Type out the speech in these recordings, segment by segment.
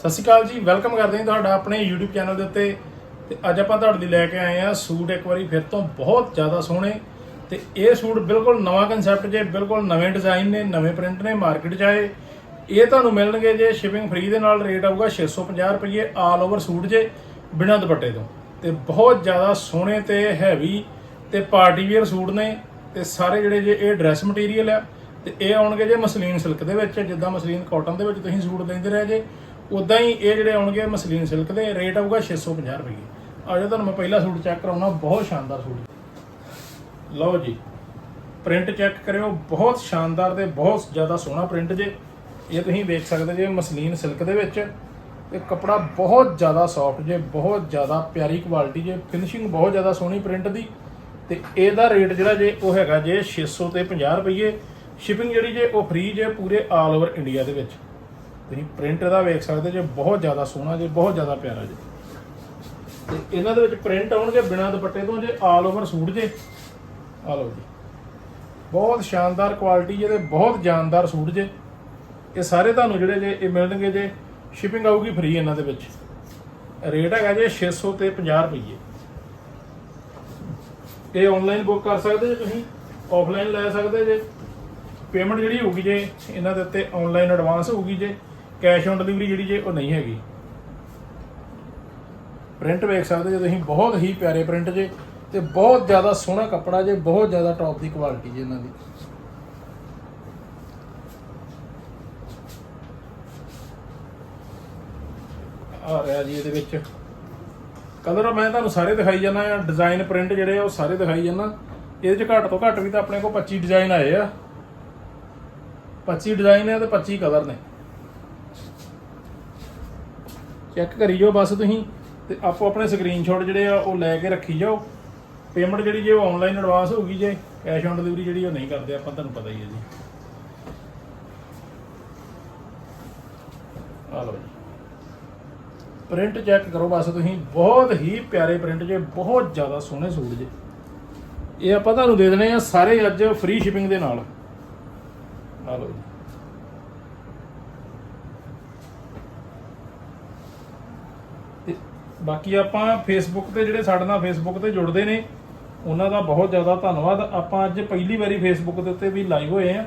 ਸਤਿ ਸ਼੍ਰੀ ਅਕਾਲ ਜੀ ਵੈਲਕਮ ਕਰਦੇ ਹਾਂ ਤੁਹਾਡਾ ਆਪਣੇ YouTube ਚੈਨਲ ਦੇ ਉੱਤੇ। ਤੇ ਅੱਜ ਆਪਾਂ ਤੁਹਾਡੇ ਲਈ ਲੈ ਕੇ ਆਏ ਆ ਸੂਟ ਇੱਕ ਵਾਰੀ ਫਿਰ ਤੋਂ ਬਹੁਤ ਜ਼ਿਆਦਾ ਸੋਹਣੇ। ਤੇ ਇਹ ਸੂਟ ਬਿਲਕੁਲ ਨਵਾਂ ਕਨਸੈਪਟ ਜੇ, ਬਿਲਕੁਲ ਨਵੇਂ ਡਿਜ਼ਾਈਨ ਨੇ, ਨਵੇਂ ਪ੍ਰਿੰਟ ਨੇ ਮਾਰਕੀਟ 'ਚ ਆਏ। ਇਹ ਤੁਹਾਨੂੰ ਮਿਲਣਗੇ ਜੇ ਸ਼ਿਪਿੰਗ ਫ੍ਰੀ ਦੇ ਨਾਲ ਰੇਟ ਆਊਗਾ 650 ਰੁਪਏ ਆਲ ਓਵਰ ਸੂਟ ਜੇ, ਬਿਨਾਂ ਦੁਪੱਟੇ ਤੋਂ। ਤੇ ਬਹੁਤ ਜ਼ਿਆਦਾ ਸੋਹਣੇ ਤੇ ਹੈਵੀ ਤੇ ਪਾਰਟੀ ਵੇਅਰ ਸੂਟ ਨੇ। ਤੇ ਸਾਰੇ ਜਿਹੜੇ ਜੇ ਇਹ ਡਰੈਸ ਮਟੀਰੀਅਲ ਆ, ਤੇ ਇਹ ਆਉਣਗੇ ਜੇ ਮਸਲੀਨ ਸਿਲਕ ਦੇ ਵਿੱਚ, ਜਿੱਦਾਂ ਮਸਲੀਨ ਕਾਟਨ ਦੇ ਵਿੱਚ ਤੁਸੀਂ ਸੂਟ ਲੈਂਦੇ ਰਹੇ ਜੇ। ਉਦਾਂ ਹੀ ਇਹ ਜਿਹੜੇ ਆਉਣਗੇ ਮਸਲੀਨ ਸਿਲਕ ਦੇ ਰੇਟ ਆਊਗਾ 650 ਰੁਪਏ। ਆਜੋ ਤੁਹਾਨੂੰ ਮੈਂ ਪਹਿਲਾ ਸੂਟ ਚੈੱਕ ਕਰਾਉਣਾ, ਬਹੁਤ ਸ਼ਾਨਦਾਰ ਸੂਟ। ਲਓ ਜੀ ਪ੍ਰਿੰਟ ਚੈੱਕ ਕਰਿਓ, ਬਹੁਤ ਸ਼ਾਨਦਾਰ ਤੇ ਬਹੁਤ ਜ਼ਿਆਦਾ ਸੋਹਣਾ ਪ੍ਰਿੰਟ ਜੇ। ਇਹ ਤੁਸੀਂ ਵੇਖ ਸਕਦੇ ਜੇ ਮਸਲੀਨ ਸਿਲਕ ਦੇ ਵਿੱਚ, ਤੇ ਕੱਪੜਾ ਬਹੁਤ ਜ਼ਿਆਦਾ ਸੌਫਟ ਜੇ, ਬਹੁਤ ਜ਼ਿਆਦਾ ਪਿਆਰੀ ਕੁਆਲਿਟੀ ਜੇ ਫਿਨਿਸ਼ਿੰਗ ਬਹੁਤ ਜ਼ਿਆਦਾ ਸੋਹਣੀ ਪ੍ਰਿੰਟ ਦੀ। ਤੇ ਇਹਦਾ ਰੇਟ ਜਿਹੜਾ ਜੇ, ਉਹ ਹੈਗਾ ਜੇ 600 ਤੇ 50 ਰੁਪਏ। ਸ਼ਿਪਿੰਗ ਜਿਹੜੀ ਜੇ, ਉਹ ਫ੍ਰੀ ਜੇ ਪੂਰੇ ਆਲ ਓਵਰ ਇੰਡੀਆ ਦੇ ਵਿੱਚ। ਤੁਸੀਂ ਪ੍ਰਿੰਟ ਇਹਦਾ ਵੇਖ ਸਕਦੇ ਜੇ ਬਹੁਤ ਜ਼ਿਆਦਾ ਸੋਹਣਾ, ਜੇ ਬਹੁਤ ਜ਼ਿਆਦਾ ਪਿਆਰਾ ਜੇ। ਤੇ ਇਹਨਾਂ ਦੇ ਵਿੱਚ ਪ੍ਰਿੰਟ ਆਉਣਗੇ ਬਿਨਾਂ ਦੁਪੱਟੇ ਤੋਂ, ਜੇ ਆਲ ਓਵਰ ਸੂਟ ਜੇ। ਆ ਲਓ ਜੀ। ਬਹੁਤ ਸ਼ਾਨਦਾਰ ਕੁਆਲਿਟੀ ਜੇ ਤੇ ਬਹੁਤ ਜਾਨਦਾਰ ਸੂਟ ਜੇ। ਇਹ ਸਾਰੇ ਤੁਹਾਨੂੰ ਜਿਹੜੇ ਜੇ, ਇਹ ਮਿਲਣਗੇ ਜੇ। ਸ਼ਿਪਿੰਗ ਆਊਗੀ ਫ੍ਰੀ ਇਹਨਾਂ ਦੇ ਵਿੱਚ। ਰੇਟ ਹੈਗਾ ਜੇ 600 ਤੇ 50 ਰੁਪਏ ਇਹ ਆਨਲਾਈਨ ਬੁੱਕ ਕਰ ਸਕਦੇ ਜੇ ਤੁਸੀਂ ਆਫਲਾਈਨ ਲੈ ਸਕਦੇ ਜੇ। ਪੇਮੈਂਟ ਜਿਹੜੀ ਹੋਊਗੀ ਜੇ, ਇਹਨਾਂ ਦੇ ਉੱਤੇ ਆਨਲਾਈਨ ਐਡਵਾਂਸ ਹੋਊਗੀ ਜੇ। ਕੈਸ਼ ਔਨ ਡਿਲੀਵਰੀ ਜਿਹੜੀ ਜੇ ਉਹ ਨਹੀਂ ਹੈਗੀ। ਪ੍ਰਿੰਟ ਵੇਖ ਸਕਦੇ ਜੇ ਤੁਸੀਂ ਬਹੁਤ ਹੀ ਪਿਆਰੇ ਪ੍ਰਿੰਟ ਜੇ ਤੇ ਬਹੁਤ ਜ਼ਿਆਦਾ ਸੋਹਣਾ ਕੱਪੜਾ ਜੇ, ਬਹੁਤ ਜ਼ਿਆਦਾ ਟੌਪ ਦੀ ਕੁਆਲਿਟੀ ਜੇ ਇਹਨਾਂ ਦੀ। ਆ ਰਿਹਾ ਜੀ ਇਹਦੇ ਵਿੱਚ। ਕਲਰ ਮੈਂ ਤੁਹਾਨੂੰ ਸਾਰੇ ਦਿਖਾਈ ਜਾਣਾ ਆ ਡਿਜ਼ਾਈਨ ਪ੍ਰਿੰਟ ਜਿਹੜੇ ਆ ਉਹ ਸਾਰੇ ਦਿਖਾਈ ਜਾਣਾ ਇਹਦੇ ਚ ਘੱਟ ਤੋਂ ਘੱਟ ਵੀ ਤਾਂ ਆਪਣੇ ਕੋਲ 25 ਡਿਜ਼ਾਈਨ ਆਏ ਆ। 25 ਡਿਜ਼ਾਈਨ ਆ ਤੇ 25 ਕਲਰ ਨੇ। ਚੈੱਕ ਕਰੀ ਜਾਓ ਬਸ ਤੁਸੀਂ ਤੇ ਆਪੋ ਆਪਣੇ ਸਕਰੀਨਸ਼ਾਟ ਜਿਹੜੇ ਆ ਉਹ ਲੈ ਕੇ ਰੱਖੀ ਜਾਓ। ਪੇਮੈਂਟ ਜਿਹੜੀ ਜੇ ਉਹ ਆਨਲਾਈਨ ਐਡਵਾਂਸ ਹੋਊਗੀ ਜੇ ਕੈਸ਼ ਔਨ ਡਿਲੀਵਰੀ ਜਿਹੜੀ ਉਹ ਨਹੀਂ ਕਰਦੇ, ਆਪਾਂ ਤੁਹਾਨੂੰ ਪਤਾ ਹੀ ਹੈ ਜੀ। ਆ ਲਓ ਜੀ। ਪ੍ਰਿੰਟ ਚੈੱਕ ਕਰੋ ਬਸ ਤੁਸੀਂ, ਬਹੁਤ ਹੀ ਪਿਆਰੇ ਪ੍ਰਿੰਟ ਜੇ, ਬਹੁਤ ਜ਼ਿਆਦਾ ਸੋਹਣੇ ਸੂਟ ਜੇ। ਇਹ ਆਪਾਂ ਤੁਹਾਨੂੰ ਦੇ ਦੇਣੇ ਆ ਸਾਰੇ ਅੱਜ ਫ੍ਰੀ ਸ਼ਿਪਿੰਗ ਦੇ ਨਾਲ। ਆ ਲਓ ਜੀ। ਤੇ ਬਾਕੀ ਆਪਾਂ ਫੇਸਬੁੱਕ ਤੇ ਜਿਹੜੇ ਸਾਡੇ ਨਾਲ ਫੇਸਬੁੱਕ ਤੇ ਜੁੜਦੇ ਨੇ, ਉਹਨਾਂ ਦਾ ਬਹੁਤ ਜ਼ਿਆਦਾ ਧੰਨਵਾਦ। ਆਪਾਂ ਅੱਜ ਪਹਿਲੀ ਵਾਰੀ ਫੇਸਬੁੱਕ ਦੇ ਉੱਤੇ ਵੀ ਲਾਈਵ ਹੋਏ ਆ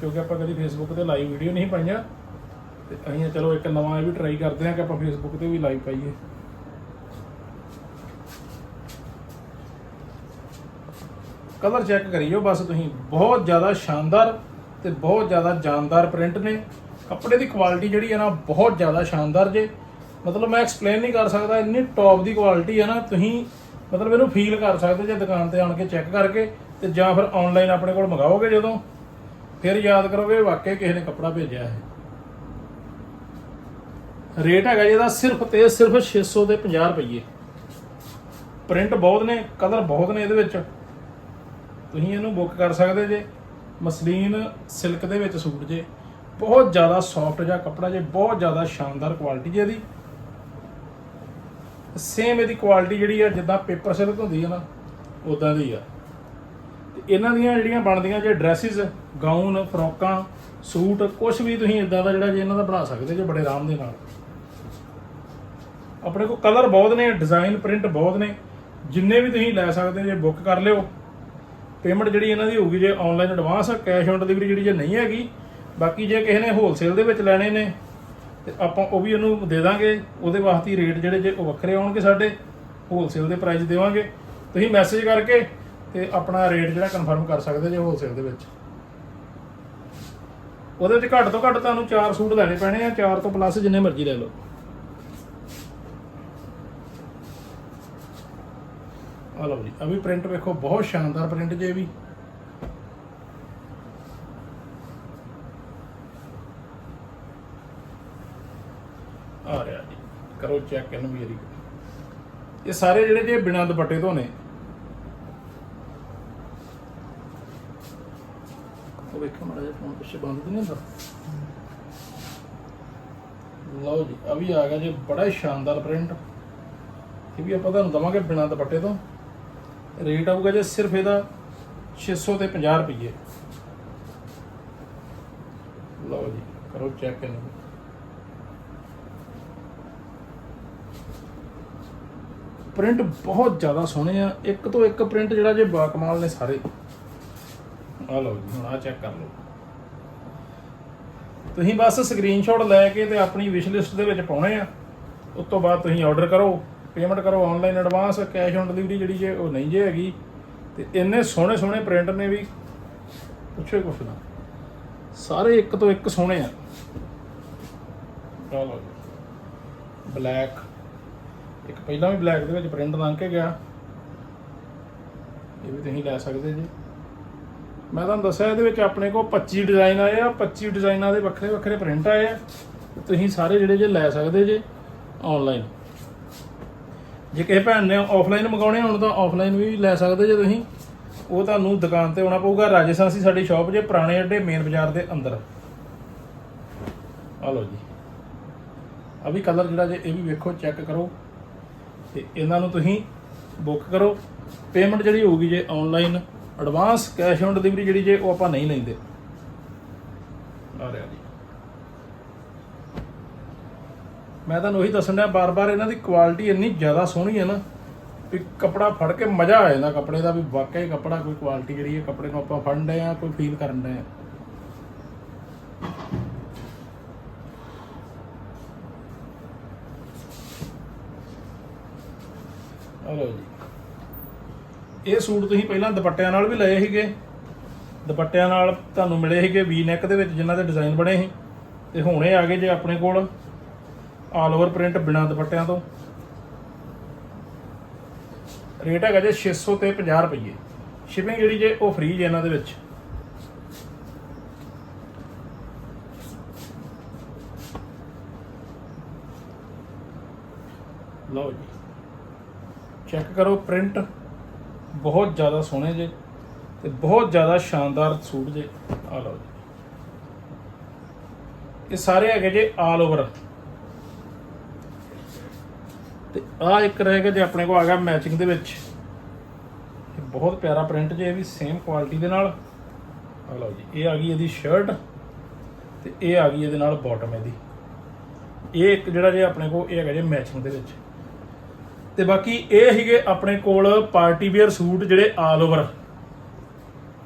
ਕਿਉਂਕਿ ਆਪਾਂ ਕਦੀ ਫੇਸਬੁੱਕ ਤੇ ਲਾਈਵ ਵੀਡੀਓ ਨਹੀਂ ਪਾਈਆਂ। ਤੇ ਅਸੀਂ ਚਲੋ ਇੱਕ ਨਵਾਂ ਇਹ ਵੀ ਟਰਾਈ ਕਰਦੇ ਹਾਂ ਕਿ ਆਪਾਂ ਫੇਸਬੁੱਕ ਤੇ ਵੀ ਲਾਈਵ ਪਾਈਏ। ਕਲਰ ਚੈੱਕ ਕਰੀਓ ਬਸ ਤੁਸੀਂ। ਬਹੁਤ ਜ਼ਿਆਦਾ ਸ਼ਾਨਦਾਰ ਤੇ ਬਹੁਤ ਜ਼ਿਆਦਾ ਜਾਨਦਾਰ ਪ੍ਰਿੰਟ ਨੇ। ਕੱਪੜੇ ਦੀ ਕੁਆਲਿਟੀ ਜਿਹੜੀ ਹੈ ਨਾ, ਬਹੁਤ ਜ਼ਿਆਦਾ ਸ਼ਾਨਦਾਰ ਜੇ। ਮਤਲਬ ਮੈਂ ਐਕਸਪਲੇਨ ਨਹੀਂ ਕਰ ਸਕਦਾ, ਇੰਨੀ ਟੌਪ ਦੀ ਕੁਆਲਿਟੀ ਹੈ ਨਾ, ਤੁਸੀਂ ਮਤਲਬ ਇਹਨੂੰ ਫੀਲ ਕਰ ਸਕਦੇ ਜੇ ਦੁਕਾਨ ਤੇ ਆਣ ਕੇ ਚੈੱਕ ਕਰਕੇ ਤੇ ਜਾਂ ਫਿਰ ਆਨਲਾਈਨ ਆਪਣੇ ਕੋਲ ਮੰਗਾਓਗੇ ਜਦੋਂ। ਫਿਰ ਯਾਦ ਕਰੋਗੇ ਵਾਕਿਆ ਕਿਸੇ ਨੇ ਕੱਪੜਾ ਭੇਜਿਆ ਹੈ। ਰੇਟ ਹੈਗਾ ਜਿਹਦਾ ਸਿਰਫ ਤੇ ਸਿਰਫ 600 ਦੇ 50 ਰੁਪਏ ਪ੍ਰਿੰਟ ਬਹੁਤ ਨੇ ਕਲਰ ਬਹੁਤ ਨੇ ਇਹਦੇ ਵਿੱਚ। ਤੁਸੀਂ ਇਹਨੂੰ ਬੁੱਕ ਕਰ ਸਕਦੇ ਜੇ, ਮਸਲੀਨ ਸਿਲਕ ਦੇ ਵਿੱਚ ਸੂਟ ਜੇ। ਬਹੁਤ ਜ਼ਿਆਦਾ ਸੌਫਟ ਜਿਹਾ ਕੱਪੜਾ ਜੇ, ਬਹੁਤ ਜ਼ਿਆਦਾ ਸ਼ਾਨਦਾਰ ਕੁਆਲਿਟੀ ਜੇ ਇਹਦੀ। ਸੇਮ ਇਹਦੀ ਕੁਆਲਿਟੀ ਜਿਹੜੀ ਆ, ਜਿੱਦਾਂ ਪੇਪਰ ਸਿਲਕ ਹੁੰਦੀ ਆ ਨਾ ਉਦਾਂ ਦੀ ਆ। ਤੇ ਇਹਨਾਂ ਦੀਆਂ ਜਿਹੜੀਆਂ ਬਣਦੀਆਂ ਜੇ ਡਰੈਸਿਸ ਗਾਊਨ ਫਰੋਕਾਂ ਸੂਟ ਕੁਝ ਵੀ ਤੁਸੀਂ ਇਦਾਂ ਦਾ ਜਿਹੜਾ ਜੇ ਇਹਨਾਂ ਦਾ ਬਣਾ ਸਕਦੇ ਜੇ ਬੜੇ ਆਰਾਮ ਦੇ ਨਾਲ। ਆਪਣੇ ਕੋਲ ਕਲਰ ਬਹੁਤ ਨੇ ਡਿਜ਼ਾਈਨ ਪ੍ਰਿੰਟ ਬਹੁਤ ਨੇ। ਜਿੰਨੇ ਵੀ ਤੁਸੀਂ ਲੈ ਸਕਦੇ ਜੇ ਬੁੱਕ ਕਰ ਲਿਓ। ਪੇਮੈਂਟ ਜਿਹੜੀ ਇਹਨਾਂ ਦੀ ਹੋਊਗੀ ਜੇ online advance cash on delivery ਜਿਹੜੀ ਜੇ ਨਹੀਂ ਹੈਗੀ, ਬਾਕੀ ਜੇ ਕਿਸੇ ਨੇ ਹੋਲਸੇਲ ਦੇ ਵਿੱਚ ਲੈਣੇ ਨੇ ਤੇ ਆਪਾਂ ਉਹ ਵੀ ਉਹਨੂੰ ਦੇ ਦਾਂਗੇ, ਉਹਦੇ ਵਾਸਤੇ ਰੇਟ ਜਿਹੜੇ ਜੇ ਉਹ ਵੱਖਰੇ ਆਉਣਗੇ ਸਾਡੇ ਹੋਲਸੇਲ ਦੇ ਪ੍ਰਾਈਸ ਦੇਵਾਂਗੇ। ਤੁਸੀਂ ਮੈਸੇਜ ਕਰਕੇ ਤੇ ਆਪਣਾ ਰੇਟ ਜਿਹੜਾ ਕਨਫਰਮ ਕਰ ਸਕਦੇ ਜੇ ਹੋਲਸੇਲ ਦੇ ਵਿੱਚ। ਉਹਦੇ ਵਿੱਚ ਘੱਟ ਤੋਂ ਘੱਟ ਤੁਹਾਨੂੰ 4 ਸੂਟ ਲੈਣੇ ਪੈਣੇ ਆ 4 ਤੋਂ ਪਲੱਸ ਜਿੰਨੇ ਮਰਜ਼ੀ ਲੈ ਲਓ। ਆ ਲਓ ਜੀ ਆ ਵੀ ਪ੍ਰਿੰਟ ਵੇਖੋ, ਬਹੁਤ ਸ਼ਾਨਦਾਰ ਪ੍ਰਿੰਟ ਜੇ ਇਹ ਵੀ ਆ ਰਿਹਾ ਜੀ ਕਰੋ ਚੈੱਕ ਇਹਨੂੰ ਵੀ ਇਹ ਸਾਰੇ ਜਿਹੜੇ ਜੇ ਬਿਨਾਂ ਦੁਪੱਟੇ ਤੋਂ ਨੇ ਉਹ ਵੇਖੋ ਮਾੜਾ ਜਿਹਾ ਫੋਨ ਪਿੱਛੇ ਬੰਦ ਨਹੀਂ ਹੁੰਦਾ। ਲਓ ਜੀ, ਆ ਆ ਗਿਆ ਜੀ, ਬੜਾ ਸ਼ਾਨਦਾਰ ਪ੍ਰਿੰਟ ਇਹ ਵੀ ਆਪਾਂ ਤੁਹਾਨੂੰ ਦਵਾਂਗੇ ਬਿਨਾਂ ਦੁਪੱਟੇ ਤੋਂ। ਰੇਟ ਆਊਗਾ ਜੇ ਸਿਰਫ ਇਹਦਾ 600 ਤੇ 50 ਰੁਪਏ ਲਓ ਜੀ, ਕਰੋ ਚੈੱਕ ਇਹਨੂੰ ਪ੍ਰਿੰਟ ਬਹੁਤ ਜ਼ਿਆਦਾ ਸੋਹਣੇ ਆ। ਇੱਕ ਤੋਂ ਇੱਕ ਪ੍ਰਿੰਟ ਜਿਹੜਾ ਜੇ ਬਾਕਮਾਲ ਨੇ ਸਾਰੇ। ਆ ਲਓ ਜੀ, ਹੁਣ ਆ ਚੈੱਕ ਕਰ ਲਓ। ਤੁਸੀਂ ਬਸ ਸਕਰੀਨਸ਼ਾਟ ਲੈ ਕੇ ਤੇ ਆਪਣੀ ਵਿਸ਼ ਲਿਸਟ ਦੇ ਵਿੱਚ ਪਾਉਣੇ ਆ। ਉਸ ਤੋਂ ਬਾਅਦ ਤੁਸੀਂ ਆਰਡਰ ਕਰੋ ਪੇਮੈਂਟ ਕਰੋ online advance cash on delivery ਜਿਹੜੀ ਜੇ ਉਹ ਨਹੀਂ ਜੇ ਹੈਗੀ। ਤੇ ਇੰਨੇ ਸੋਹਣੇ ਸੋਹਣੇ ਪ੍ਰਿੰਟ ਨੇ ਵੀ। ਪੁੱਛੋ ਕੁਛ ਨਾ। ਸਾਰੇ ਇੱਕ ਤੋਂ ਇੱਕ ਸੋਹਣੇ ਆ। ਚਲੋ ਬਲੈਕ ਇੱਕ ਪਹਿਲਾਂ ਵੀ ਬਲੈਕ ਦੇ ਵਿੱਚ ਪ੍ਰਿੰਟ ਲੰਘ ਕੇ ਗਿਆ। ਇਹ ਵੀ ਤੁਸੀਂ ਲੈ ਸਕਦੇ ਜੀ। ਮੈਂ ਤੁਹਾਨੂੰ ਦੱਸਿਆ ਇਹਦੇ ਵਿੱਚ ਆਪਣੇ ਕੋਲ 25 ਡਿਜ਼ਾਈਨ ਆਏ ਆ। 25 ਡਿਜ਼ਾਈਨਾਂ ਦੇ ਵੱਖਰੇ ਵੱਖਰੇ ਪ੍ਰਿੰਟ ਆਏ ਆ। ਤੁਸੀਂ ਸਾਰੇ ਜਿਹੜੇ ਜੇ ਲੈ ਸਕਦੇ ਜੇ ਆਨਲਾਈਨ ਜੇ ਕਿਸੇ ਭੈਣ ਨੇ ਆਫਲਾਈਨ ਮੰਗਾਉਣੇ ਹੋਣ ਤਾਂ ਆਫਲਾਈਨ ਵੀ ਲੈ ਸਕਦੇ ਜੇ ਤੁਸੀਂ। ਉਹ ਤੁਹਾਨੂੰ ਦੁਕਾਨ ਤੇ ਆਉਣਾ ਪਊਗਾ। ਰਾਜਸਥਾਨ ਸੀ ਸਾਡੀ ਸ਼ਾਪ ਜੇ ਪੁਰਾਣੇ ਅੱਡੇ ਮੇਨ ਬਾਜ਼ਾਰ ਦੇ ਅੰਦਰ। ਆ ਲਓ ਜੀ। ਆ ਵੀ ਕਲਰ ਜਿਹੜਾ ਜੇ ਇਹ ਵੀ ਵੇਖੋ ਚੈੱਕ ਕਰੋ। ਤੇ ਇਹਨਾਂ ਨੂੰ ਤੁਸੀਂ ਬੁੱਕ ਕਰੋ। ਪੇਮੈਂਟ ਜਿਹੜੀ ਹੋਊਗੀ ਜੇ online advance cash on delivery ਜਿਹੜੀ ਜੇ ਉਹ ਆਪਾਂ ਨਹੀਂ ਲੈਂਦੇ। ਆ ਰਿਹਾ ਜੀ। ਮੈਂ ਤੁਹਾਨੂੰ ਉਹੀ ਦੱਸਣ ਡਿਆ, ਬਾਰ-ਬਾਰ ਇਹਨਾਂ ਦੀ ਕੁਆਲਿਟੀ ਇੰਨੀ ਜ਼ਿਆਦਾ ਸੋਹਣੀ ਹੈ ਨਾ ਵੀ ਕਪੜਾ ਫੜ ਕੇ ਮਜ਼ਾ ਆ ਜਾਂਦਾ, ਕੱਪੜੇ ਦਾ ਵੀ ਵਾਕਿਆ ਹੀ ਕੱਪੜਾ ਕੋਈ ਕੁਆਲਿਟੀ ਜਿਹੜੀ ਹੈ, ਕੱਪੜੇ ਨੂੰ ਆਪਾਂ ਫੜਨ ਡਏ ਆ ਕੋਈ ਫੀਲ ਕਰਨ ਡਏ ਆ ਹਲੋ ਜੀ। ਇਹ ਸੂਟ ਤੁਸੀਂ ਪਹਿਲਾਂ ਦੁਪੱਟਿਆਂ ਨਾਲ ਵੀ ਲਏ ਸੀਗੇ। ਦੁਪੱਟਿਆਂ ਨਾਲ ਤੁਹਾਨੂੰ ਮਿਲੇ ਸੀਗੇ ਵੀ ਨੈਕ ਦੇ ਵਿੱਚ, ਜਿਨ੍ਹਾਂ ਦੇ ਡਿਜ਼ਾਈਨ ਬਣੇ ਸੀ। ਤੇ ਹੁਣ ਇਹ ਆ ਗਏ ਜੇ ਆਪਣੇ ਕੋਲ ਆਲ ਓਵਰ ਪ੍ਰਿੰਟ ਬਿਨਾਂ ਦੁਪੱਟਿਆਂ ਤੋਂ। ਰੇਟ ਹੈਗਾ ਜੇ 600 ਤੇ 50 ਰੁਪਏ ਸ਼ਿਪਿੰਗ ਜਿਹੜੀ ਜੇ ਉਹ ਫ੍ਰੀ ਜੇ ਇਹਨਾਂ ਦੇ ਵਿੱਚ। ਲਓ ਜੀ। ਚੈੱਕ ਕਰੋ, ਪ੍ਰਿੰਟ ਬਹੁਤ ਜ਼ਿਆਦਾ ਸੋਹਣੇ ਜੇ ਤੇ ਬਹੁਤ ਜ਼ਿਆਦਾ ਸ਼ਾਨਦਾਰ ਸੂਟ ਜੇ। ਆ ਲਓ ਜੀ। ਇਹ ਸਾਰੇ ਹੈਗੇ ਜੇ ਆਲ ਓਵਰ ਤੇ ਆ ਇੱਕ ਰਹਿ ਗਿਆ ਜੇ ਆਪਣੇ ਕੋਲ ਆ ਗਿਆ ਮੈਚਿੰਗ ਦੇ ਵਿੱਚ। ਇਹ ਬਹੁਤ ਪਿਆਰਾ ਪ੍ਰਿੰਟ ਜੇ, ਇਹ ਵੀ ਸੇਮ ਕੁਆਲਿਟੀ ਦੇ ਨਾਲ। ਆ ਲਓ ਜੀ, ਇਹ ਆ ਗਈ ਇਹਦੀ ਸ਼ਰਟ ਤੇ ਇਹ ਆ ਗਈ ਇਹਦੇ ਨਾਲ ਬਾਟਮ ਇਹਦੀ। ਇਹ ਇੱਕ ਜਿਹੜਾ ਜੇ ਆਪਣੇ ਕੋਲ, ਇਹ ਹੈਗਾ ਜੇ ਮੈਚਿੰਗ ਦੇ ਵਿੱਚ। ਤੇ ਬਾਕੀ ਇਹ ਸੀਗੇ ਆਪਣੇ ਕੋਲ ਪਾਰਟੀ ਵੇਅਰ ਸੂਟ ਜਿਹੜੇ all over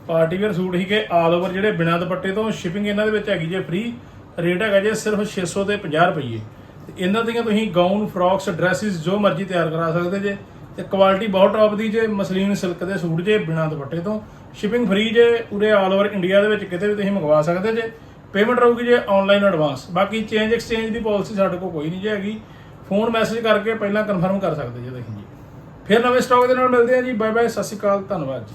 party wear suit ਸੀਗੇ ਆਲ ਓਵਰ ਜਿਹੜੇ ਬਿਨਾਂ ਦੁਪੱਟੇ ਤੋਂ ਸ਼ਿਪਿੰਗ ਇਹਨਾਂ ਦੇ ਵਿੱਚ ਹੈਗੀ ਜੇ ਫ੍ਰੀ ਰੇਟ ਹੈਗਾ ਜੇ ਸਿਰਫ 600 ਤੇ 50 ਰੁਪਏ ਤੇ ਇਹਨਾਂ ਦੀਆਂ ਤੁਸੀਂ ਗਾਊਨ ਫਰੌਕਸ ਡਰੈਸਿਸ ਜੋ ਮਰਜ਼ੀ ਤਿਆਰ ਕਰਾ ਸਕਦੇ ਜੇ। ਤੇ ਕੁਆਲਿਟੀ ਬਹੁਤ ਟੌਪ ਦੀ ਜੇ, ਮਸਲੀਨ ਸਿਲਕ ਦੇ ਸੂਟ ਜੇ ਬਿਨਾਂ ਦੁਪੱਟੇ ਤੋਂ। ਸ਼ਿਪਿੰਗ ਫ੍ਰੀ ਜੇ ਉਰੇ ਆਲ ਓਵਰ ਇੰਡੀਆ ਦੇ ਵਿੱਚ ਕਿਤੇ ਵੀ ਤੁਸੀਂ ਮੰਗਵਾ ਸਕਦੇ ਜੇ। ਪੇਮੈਂਟ ਰਹੂਗੀ ਜੇ ਆਨਲਾਈਨ ਐਡਵਾਂਸ ਬਾਕੀ ਚੇਂਜ ਐਕਸਚੇਂਜ ਦੀ ਪਾਲਿਸੀ ਸਾਡੇ ਕੋਲ ਕੋਈ ਨਹੀਂ ਜੇ ਹੈਗੀ। ਫੋਨ ਮੈਸੇਜ ਕਰਕੇ ਪਹਿਲਾਂ ਕਨਫਰਮ ਕਰ ਸਕਦੇ ਜੇ ਤੁਸੀਂ ਜੀ। ਫਿਰ ਨਵੇਂ ਸਟਾਕ ਦੇ ਨਾਲ ਮਿਲਦੇ ਆ ਜੀ। ਬਾਏ ਬਾਏ ਸਤਿ ਸ਼੍ਰੀ ਅਕਾਲ, ਧੰਨਵਾਦ ਜੀ।